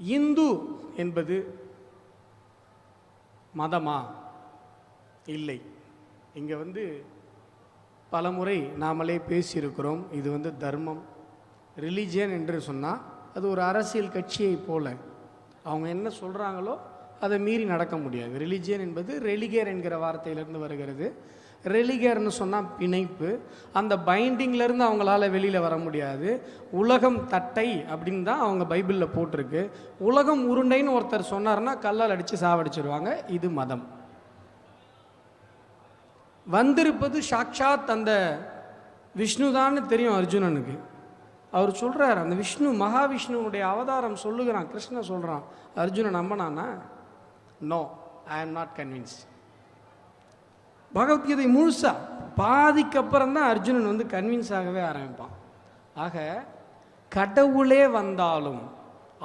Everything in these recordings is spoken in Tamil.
இந்து என்பது மதமா? இல்லை. இங்கே வந்து பலமுறை நாமளே பேசியிருக்கிறோம். இது வந்து தர்மம். ரிலிஜியன் என்று சொன்னால் அது ஒரு அரசியல் கட்சியை போல. அவங்க என்ன சொல்கிறாங்களோ அதை மீறி நடக்க முடியாது. ரிலிஜியன் என்பது ரெலிகேர் என்கிற வார்த்தையிலிருந்து வருகிறது. ரெலிகேர்னு சொன்னால் பிணைப்பு. அந்த பைண்டிங்லேருந்து அவங்களால வெளியில் வர முடியாது. உலகம் தட்டை அப்படின்னு தான் அவங்க பைபிளில் போட்டிருக்கு. உலகம் உருண்டைன்னு ஒருத்தர் சொன்னார்னா கல்லால் அடித்து சாவடிச்சிருவாங்க. இது மதம். வந்திருப்பது சாக்ஷாத் அந்த விஷ்ணுதான்னு தெரியும் அர்ஜுனனுக்கு. அவர் சொல்கிறார் அந்த விஷ்ணு மகாவிஷ்ணுனுடைய அவதாரம் சொல்லுகிறான் கிருஷ்ணன் சொல்கிறான் Arjunan நம்பனானா no I am not convince Bhagavad Gita முழுசா பாதிக்கு அப்புறம் தான் அர்ஜுனன் வந்து கன்வின்ஸ் ஆகவே ஆரம்பிப்பான். ஆக கடவுளே வந்தாலும்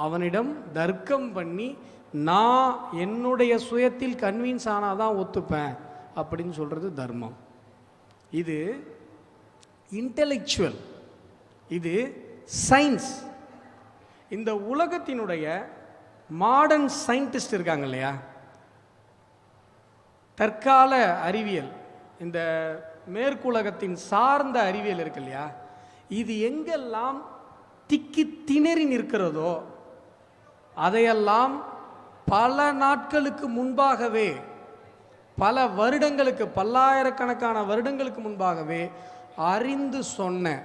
அவனிடம் தர்க்கம் பண்ணி நான் என்னுடைய சுயத்தில் கன்வின்ஸ் ஆனாதான் ஒத்துப்பேன் அப்படின்னு சொல்கிறது தர்மம். இது இன்டெலெக்சுவல் இது சயின்ஸ் இந்த உலகத்தினுடைய மாடர்ன் சயின்டிஸ்ட் இருக்காங்க இல்லையா? தற்கால அறிவியல் இந்த மேற்குலகத்தின் சார்ந்த அறிவியல் இருக்கு இல்லையா? இது எங்கெல்லாம் திக்கி திணறி நிற்கிறதோ அதையெல்லாம் பல நாட்களுக்கு முன்பாகவே பல வருடங்களுக்கு பல்லாயிரக்கணக்கான வருடங்களுக்கு முன்பாகவே அறிந்து சொன்ன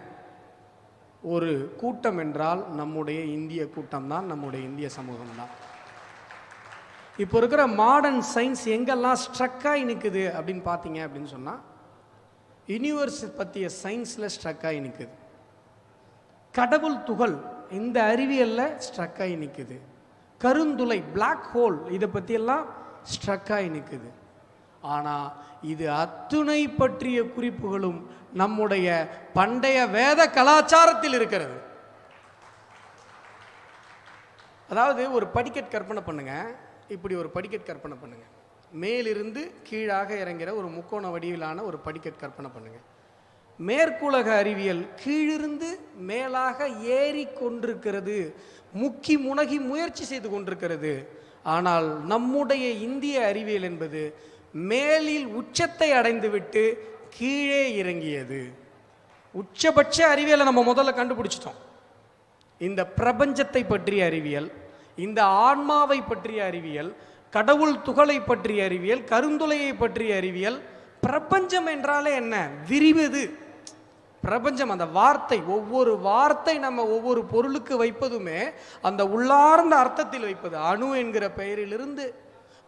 ஒரு கூட்டம் என்றால் நம்முடைய இந்திய கூட்டம்தான் நம்முடைய இந்திய சமூகம் தான். இப்போ இருக்கிற மாடர்ன் சயின்ஸ் எங்கெல்லாம் ஸ்ட்ரக்காகி நிற்குது அப்படின்னு பார்த்தீங்க அப்படின்னு சொன்னால் யூனிவர்ஸ் பற்றிய சயின்ஸில் ஸ்ட்ரக்காகி நிற்குது கடவுள் துகள் இந்த அறிவியலில் ஸ்ட்ரக்காகி நிற்குது கருந்துளை பிளாக் ஹோல் இதை பற்றியெல்லாம் ஸ்ட்ரக்காகி நிற்குது ஆனால் இது அத்துணை பற்றிய குறிப்புகளும் நம்முடைய பண்டைய வேத கலாச்சாரத்தில் இருக்கிறது. அதாவது ஒரு படிக்கட் கற்பனை பண்ணுங்கள் இப்படி ஒரு படிக்கட் கற்பனை பண்ணுங்கள் மேலிருந்து கீழாக இறங்குற ஒரு முக்கோண வடிவிலான ஒரு படிக்கட் கற்பனை பண்ணுங்கள் மேற்குலக அறிவியல் கீழிருந்து மேலாக ஏறி கொண்டிருக்கிறது. முக்கி முனகி முயற்சி செய்து கொண்டிருக்கிறது. ஆனால் நம்முடைய இந்திய அறிவியல் என்பது மேலில் உச்சத்தை அடைந்துவிட்டு கீழே இறங்கியது. உச்சபட்ச அறிவியலை நம்ம முதல்ல கண்டுபிடிச்சிட்டோம். இந்த பிரபஞ்சத்தை பற்றிய அறிவியல் இந்த ஆன்மாவை பற்றிய அறிவியல் கடவுள் துகளை பற்றிய அறிவியல் கருந்துளையை பற்றிய அறிவியல் பிரபஞ்சம் என்றாலே என்ன? விரிவது. பிரபஞ்சம் அந்த வார்த்தை ஒவ்வொரு வார்த்தை நம்ம ஒவ்வொரு பொருளுக்கு வைப்பதுமே அந்த உள்ளார்ந்த அர்த்தத்தில் வைப்பது. அணு என்கிற பெயரிலிருந்து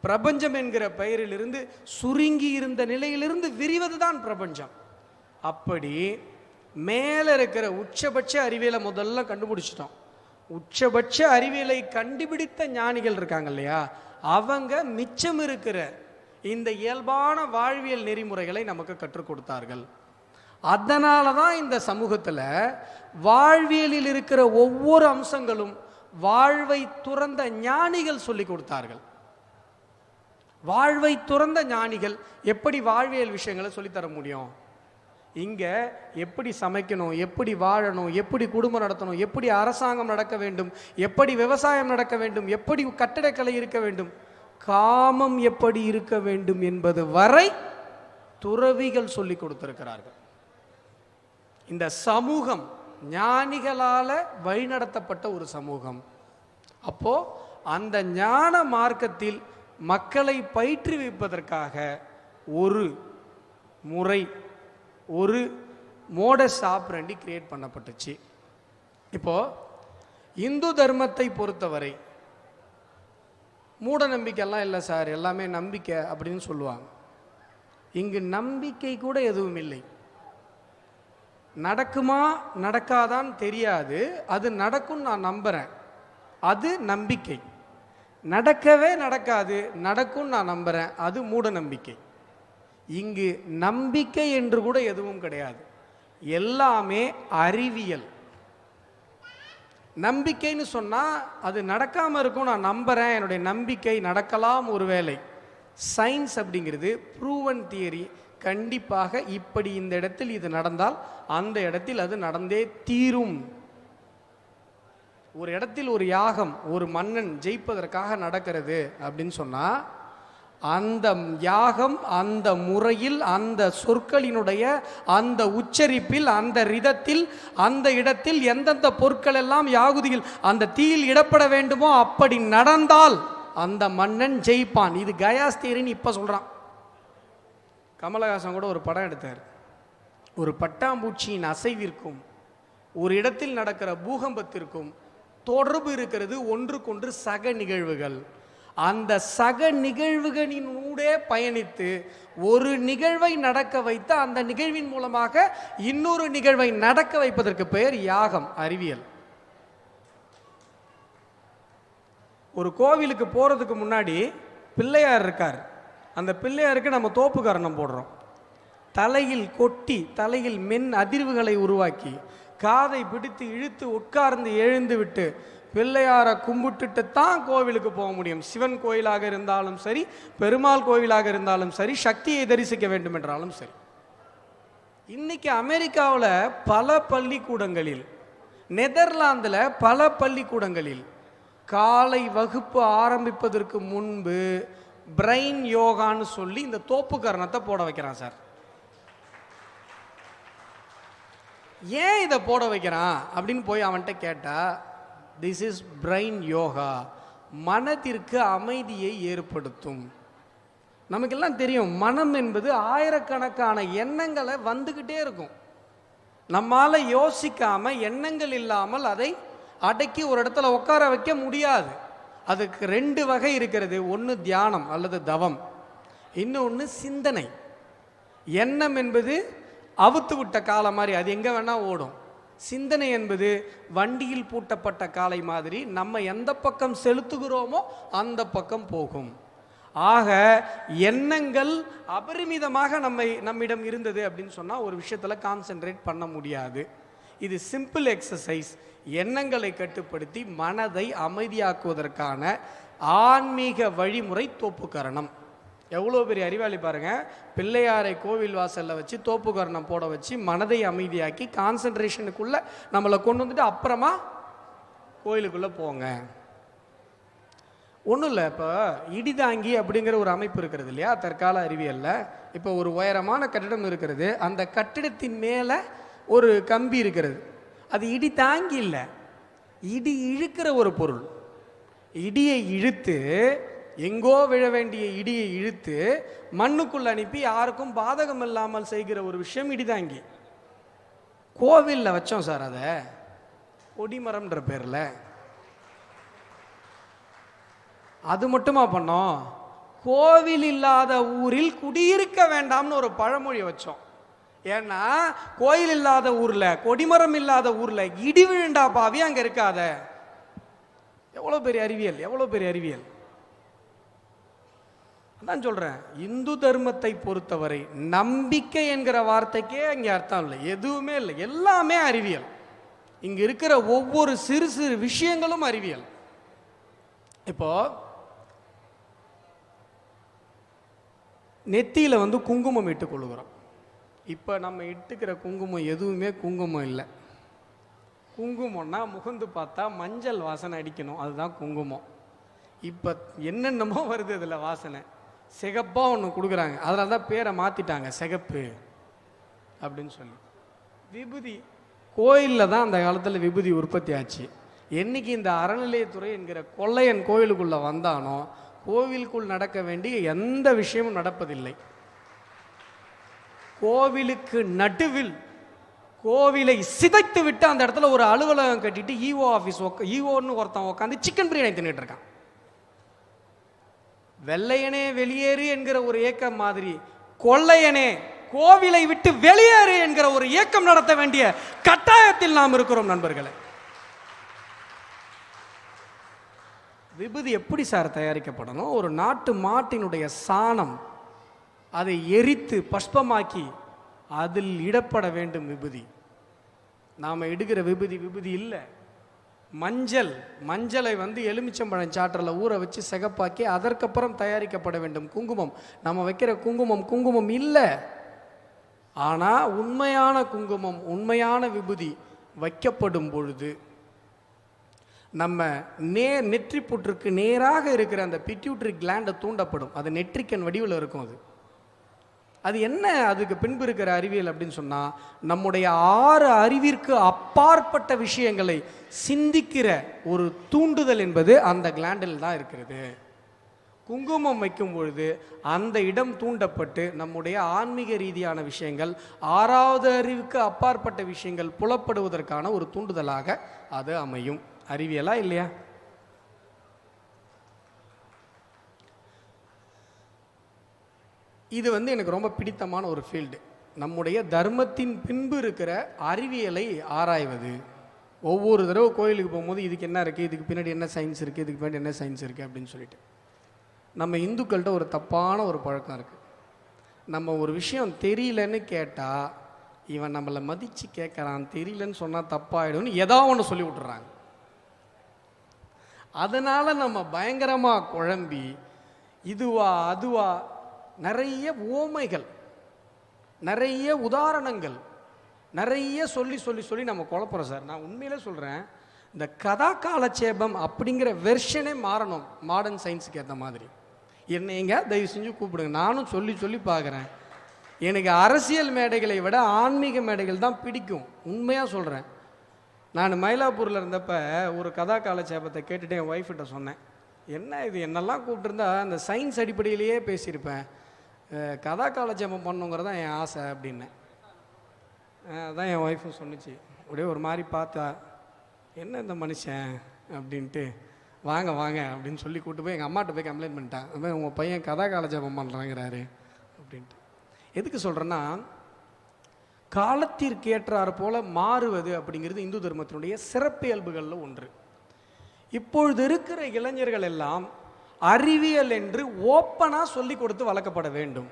பிரபஞ்சம் என்கிற பெயரிலிருந்து சுருங்கி இருந்த நிலையிலிருந்து விரிவது தான் பிரபஞ்சம். அப்படி மேலே இருக்கிற உச்சபட்ச அறிவியலை முதல்ல கண்டுபிடிச்சிட்டோம். உச்சபட்ச அறிவியலை கண்டுபிடித்த ஞானிகள் இருக்காங்க இல்லையா? அவங்க மிச்சம் இருக்கிற இந்த இயல்பான வாழ்வியல் நெறிமுறைகளை நமக்கு கற்றுக் கொடுத்தார்கள். அதனால தான் இந்த சமூகத்தில் வாழ்வியலில் இருக்கிற ஒவ்வொரு அம்சங்களும் வாழ்வை துறந்த ஞானிகள் சொல்லி கொடுத்தார்கள். வாழ்வை துறந்த ஞானிகள் எப்படி வாழ்வியல் விஷயங்களை சொல்லித்தர முடியும்? இங்கே எப்படி சமைக்கணும் எப்படி வாழணும் எப்படி குடும்பம் நடத்தணும் எப்படி அரசாங்கம் நடக்க வேண்டும் எப்படி விவசாயம் நடக்க வேண்டும் எப்படி கட்டடக்கலை இருக்க வேண்டும் காமம் எப்படி இருக்க வேண்டும் என்பது வரை துறவிகள் சொல்லி கொடுத்திருக்கிறார்கள். இந்த சமூகம் ஞானிகளால் வழிநடத்தப்பட்ட ஒரு சமூகம். அப்போ அந்த ஞான மார்க்கத்தில் மக்களை பயிற்றுவிப்பதற்காக ஒரு முறை ஒரு மோடஸ் ஆப்ரண்டி கிரியேட் பண்ணப்பட்டுச்சு. இப்போது இந்து தர்மத்தை பொறுத்தவரை மூட நம்பிக்கைலாம் இல்லை சார் எல்லாமே நம்பிக்கை அப்படின்னு சொல்லுவாங்க. இங்கு நம்பிக்கை கூட எதுவும் இல்லை. நடக்குமா நடக்காதான்னு தெரியாது அது நடக்கும் நான் நம்புகிறேன் அது நம்பிக்கை. நடக்கவே நடக்காது நடக்கும் நான் நம்புகிறேன் அது மூட நம்பிக்கை இங்கு நம்பிக்கை என்று கூட எதுவும் கிடையாது. எல்லாமே அறிவியல். நம்பிக்கைன்னு சொன்னால் அது நடக்காமல் இருக்கும் நான் நம்புகிறேன் என்னுடைய நம்பிக்கை நடக்கலாம் ஒருவேளை. சயின்ஸ் அப்படிங்கிறது ப்ரூவன் தியரி கண்டிப்பாக இப்படி இந்த இடத்தில் இது நடந்தால் அந்த இடத்தில் அது நடந்தே தீரும். ஒரு இடத்தில் ஒரு யாகம் ஒரு மன்னன் ஜெயிப்பதற்காக நடக்கிறது அப்படின்னு சொன்னால் அந்த யாகம் அந்த முறையில் அந்த சொற்களினுடைய அந்த உச்சரிப்பில் அந்த ரிதத்தில் அந்த இடத்தில் எந்தெந்த பொருட்கள் எல்லாம் யாகுதியில் அந்த தீயில் இடப்பட வேண்டுமோ அப்படி நடந்தால் அந்த மன்னன் ஜெயிப்பான். இது கயாஸ்தீரின்னு இப்போ சொல்கிறான் கமலஹாசன் கூட ஒரு படம் எடுத்தார். ஒரு பட்டாம்பூச்சியின் அசைவிற்கும் ஒரு இடத்தில் நடக்கிற பூகம்பத்திற்கும் தொடர்பு இருக்கிறது ஒன்றுக்கொன்று சக நிகழ்வுகள். அந்த சக நிகழ்வுகளின் ஊடே பயணித்து ஒரு நிகழ்வை நடக்க வைத்து அந்த நிகழ்வின் மூலமாக இன்னொரு நிகழ்வை நடக்க வைப்பதற்கு பெயர் யாகம் அறிவியல். ஒரு கோவிலுக்கு போகிறதுக்கு முன்னாடி பிள்ளையார் இருக்கார். அந்த பிள்ளையாருக்கு நம்ம தோப்பு கரணம் போடுறோம். தலையில் கொட்டி தலையில் மென் அதிர்வுகளை உருவாக்கி காதை பிடித்து இழுத்து உட்கார்ந்து எழுந்து விட்டு பிள்ளையாரை கும்பிட்டுட்டு தான் கோவிலுக்கு போக முடியும். சிவன் கோயிலாக இருந்தாலும் சரி பெருமாள் கோவிலாக இருந்தாலும் சரி சக்தியை தரிசிக்க வேண்டும் என்றாலும் சரி. இன்னைக்கு அமெரிக்காவில் பல பள்ளிக்கூடங்களில் நெதர்லாந்தில் பல பள்ளிக்கூடங்களில் காலை வகுப்பு ஆரம்பிப்பதற்கு முன்பு பிரெயின் யோகான்னு சொல்லி இந்த தோப்பு கரணத்தை போட வைக்கிறான் சார். ஏன் இதை போட வைக்கிறான் அப்படின்னு போய் அவன்கிட்ட கேட்டால் திஸ் இஸ் பிரெயின் யோகா மனதிற்கு அமைதியை ஏற்படுத்தும். நமக்கெல்லாம் தெரியும் மனம் என்பது ஆயிரக்கணக்கான எண்ணங்களை வந்துக்கிட்டே இருக்கும். நம்மால் யோசிக்காமல் எண்ணங்கள் இல்லாமல் அதை அடக்கி ஒரு இடத்துல உட்கார வைக்க முடியாது. அதுக்கு ரெண்டு வகை இருக்கிறது. ஒன்று தியானம் அல்லது தவம். இன்னொன்று சிந்தனை. எண்ணம் என்பது அவுத்து விட்ட காலம் மாதிரி அது எங்கே வேணால் ஓடும். சிந்தனை என்பது வண்டியில் பூட்டப்பட்ட காலை மாதிரி நம்ம எந்த பக்கம் செலுத்துகிறோமோ அந்த பக்கம் போகும். ஆக எண்ணங்கள் அபரிமிதமாக நம்மை நம்மிடம் இருந்தது அப்படின்னு சொன்னால் ஒரு விஷயத்தில் கான்சென்ட்ரேட் பண்ண முடியாது. இது சிம்பிள் எக்ஸசைஸ் எண்ணங்களை கட்டுப்படுத்தி மனதை அமைதியாக்குவதற்கான ஆன்மீக வழிமுறை தோப்புக்கரணம். எவ்வளோ பெரிய அறிவாளி பாருங்கள் பிள்ளையாரை கோவில் வாசலில் வச்சு தோப்புக்கரணம் போட வச்சு மனதை அமைதியாக்கி கான்சன்ட்ரேஷனுக்குள்ளே நம்மளை கொண்டு வந்துட்டு அப்புறமா கோயிலுக்குள்ளே போங்க. ஒன்றும் இல்லை இப்போ இடிதாங்கி அப்படிங்கிற ஒரு அமைப்பு இருக்கிறது இல்லையா? தற்கால அறிவியலில். இப்போ ஒரு உயரமான கட்டிடம் இருக்கிறது. அந்த கட்டிடத்தின் மேலே ஒரு கம்பி இருக்கிறது. அது இடி தாங்கி இல்லை. இடி இழுக்கிற ஒரு பொருள். இடியை இழுத்து எங்கோ விழ வேண்டிய இடியை இழுத்து மண்ணுக்குள் அனுப்பி யாருக்கும் பாதகம் இல்லாமல் செய்கிற ஒரு விஷயம் இடிதாங்கி கோவிலில் வச்சோம் சார் அதை. கொடிமரம்ன்ற பேரில். அது மட்டுமா பண்ணோம்? கோவில் இல்லாத ஊரில் குடியிருக்க வேண்டாம்னு ஒரு பழமொழியை வச்சோம். ஏன்னா கோயில் இல்லாத ஊரில் கொடிமரம் இல்லாத ஊரில் இடி விழுண்டா பாவி அங்கே இருக்காத. எவ்வளோ பெரிய அறிவியல் எவ்வளோ பெரிய அறிவியல். அதான் சொல்கிறேன் இந்து தர்மத்தை பொறுத்தவரை நம்பிக்கை என்கிற வார்த்தைக்கே அங்கே அர்த்தம் இல்லை. எதுவுமே இல்லை. எல்லாமே அறிவியல். இங்கே இருக்கிற ஒவ்வொரு சிறு சிறு விஷயங்களும் அறிவியல். இப்போ நெத்தியில் வந்து குங்குமம் இட்டுக்கொள்கிறோம் இப்போ நம்ம இட்டுக்கிற குங்குமம் எதுவுமே குங்குமம் இல்லை. குங்குமம்னா முகந்து பார்த்தா மஞ்சள் வாசனை அடிக்கணும். அதுதான் குங்குமம். இப்போ என்னென்னமோ வருது இதில் வாசனை. சிகப்பாக ஒன்று கொடுக்குறாங்க. அதனால தான் பேரை மாற்றிட்டாங்க சிகப்பு அப்படின்னு சொல்லி. விபூதி கோயிலில் தான் அந்த காலத்தில் விபூதி உற்பத்தி ஆச்சு. என்னைக்கு இந்த அறநிலையத்துறை என்கிற கொள்ளையன் கோயிலுக்குள்ளே வந்தானோ கோவிலுக்குள் நடக்க வேண்டிய எந்த விஷயமும் நடப்பதில்லை. கோவிலுக்கு நடுவில் கோவிலை சிதைத்து விட்டு அந்த இடத்துல ஒரு அலுவலகம் கட்டிட்டு ஈஓ ஆஃபீஸ் உக்க ஈஓன்னு ஒருத்தன் உட்காந்து சிக்கன் பிரியாணி தின்னுட்டு இருக்கான். வெள்ளையனே வெளியேறு என்கிற ஒரு ஏக்கம் மாதிரி கொள்ளையனே கோவிலை விட்டு வெளியேறு என்கிற ஒரு இயக்கம் நடத்த வேண்டிய கட்டாயத்தில் நாம் இருக்கிறோம் நண்பர்களே. விபூதி எப்படி சார் தயாரிக்கப்படணும்? ஒரு நாட்டு மாட்டினுடைய சாணம் அதை எரித்து பஷ்பமாக்கி அதில் இடப்பட வேண்டும் விபூதி. நாம் எடுக்கிற விபூதி விபூதி இல்லை. மஞ்சள் மஞ்சளை வந்து எலுமிச்சம்பழம் சாற்றில் ஊற வச்சு சிகப்பாக்கி அதற்கப்புறம் தயாரிக்கப்பட வேண்டும். குங்குமம். நம்ம வைக்கிற குங்குமம் குங்குமம் இல்லை. ஆனால் உண்மையான குங்குமம் உண்மையான விபூதி வைக்கப்படும் பொழுது நம்ம நே நெற்றி புற்றுக்கு நேராக இருக்கிற அந்த பிட்யூட்ரி கிளாண்டை தூண்டப்படும். அது நெற்றிக்கன் வடிவில் இருக்கும் அது. அது என்ன? அதுக்கு பின்பு இருக்கிற அறிவியல் அப்படின்னு சொன்னால் நம்முடைய ஆறு அறிவிற்கு அப்பாற்பட்ட விஷயங்களை சிந்திக்கிற ஒரு தூண்டுதல் என்பது அந்த கிளாண்டில் தான் இருக்கிறது. குங்குமம் வைக்கும் பொழுது அந்த இடம் தூண்டப்பட்டு நம்முடைய ஆன்மீக ரீதியான விஷயங்கள் ஆறாவது அறிவுக்கு அப்பாற்பட்ட விஷயங்கள் புலப்படுவதற்கான ஒரு தூண்டுதலாக அது அமையும். அறிவியலா இல்லையா? இது வந்து எனக்கு ரொம்ப பிடித்தமான ஒரு ஃபீல்டு நம்முடைய தர்மத்தின் பின்பு இருக்கிற அறிவியலை ஆராய்வது. ஒவ்வொரு தடவை கோயிலுக்கு போகும்போது இதுக்கு என்ன இருக்குது இதுக்கு பின்னாடி என்ன சயின்ஸ் இருக்குது இதுக்கு பின்னாடி என்ன சயின்ஸ் இருக்குது அப்படின்னு சொல்லிட்டு. நம்ம இந்துக்கள்கிட்ட ஒரு தப்பான ஒரு பழக்கம் இருக்குது நம்ம ஒரு விஷயம் தெரியலன்னு கேட்டால் இவன் நம்மளை மதித்து கேட்குறான் தெரியலன்னு சொன்னால் தப்பாயிடும்னு ஏதோ ஒன்று சொல்லி விட்டுறாங்க. அதனால் நம்ம பயங்கரமாக குழம்பி இதுவா அதுவா நிறைய ஓமைகள் நிறைய உதாரணங்கள் நிறைய சொல்லி சொல்லி சொல்லி நம்ம குழப்புறோம் சார். நான் உண்மையிலே சொல்கிறேன் இந்த கதா காலட்சேபம் அப்படிங்கிற வெர்ஷனே மாறணும் மாடர்ன் சயின்ஸுக்கு ஏற்ற மாதிரி. என்னை எங்க தயவு செஞ்சு கூப்பிடுங்க. நானும் சொல்லி சொல்லி பார்க்குறேன். எனக்கு அரசியல் மேடைகளை விட ஆன்மீக மேடைகள் தான் பிடிக்கும். உண்மையாக சொல்கிறேன் நான் மயிலாப்பூரில் இருந்தப்ப ஒரு கதா காலட்சேபத்தை கேட்டுட்டு என் ஒய்ஃப்கிட்ட சொன்னேன். என்ன இது? என்னெல்லாம் கூப்பிட்டுருந்தா? அந்த சயின்ஸ் அடிப்படையிலேயே பேசியிருப்பேன். கதா காலட்சேபம் பண்ணுங்கிறது தான் என் ஆசை அப்படின்னேன் அதான் என் ஒய்ஃபும் சொன்னிச்சு. அப்படியே ஒரு மாதிரி பார்த்தா என்ன இந்த மனுஷன்? அப்படின்ட்டு. வாங்க வாங்க அப்படின்னு சொல்லி கூட்டு போய் எங்கள் அம்மாட்ட போய் கம்ப்ளைண்ட் பண்ணிட்டான். அது மாதிரி உங்கள் பையன் கதா காலட்சேபம் பண்ணுறாங்கிறாரு அப்படின்ட்டு. எதுக்கு சொல்கிறேன்னா காலத்திற்கு ஏற்றார் போல மாறுவது அப்படிங்கிறது இந்து தர்மத்தினுடைய சிறப்பியல்புகளில் ஒன்று. இப்பொழுது இருக்கிற இளைஞர்கள் எல்லாம் அறிவியல் என்று ஓப்பனாக சொல்லி கொடுத்து வளர்க்கப்பட வேண்டும்.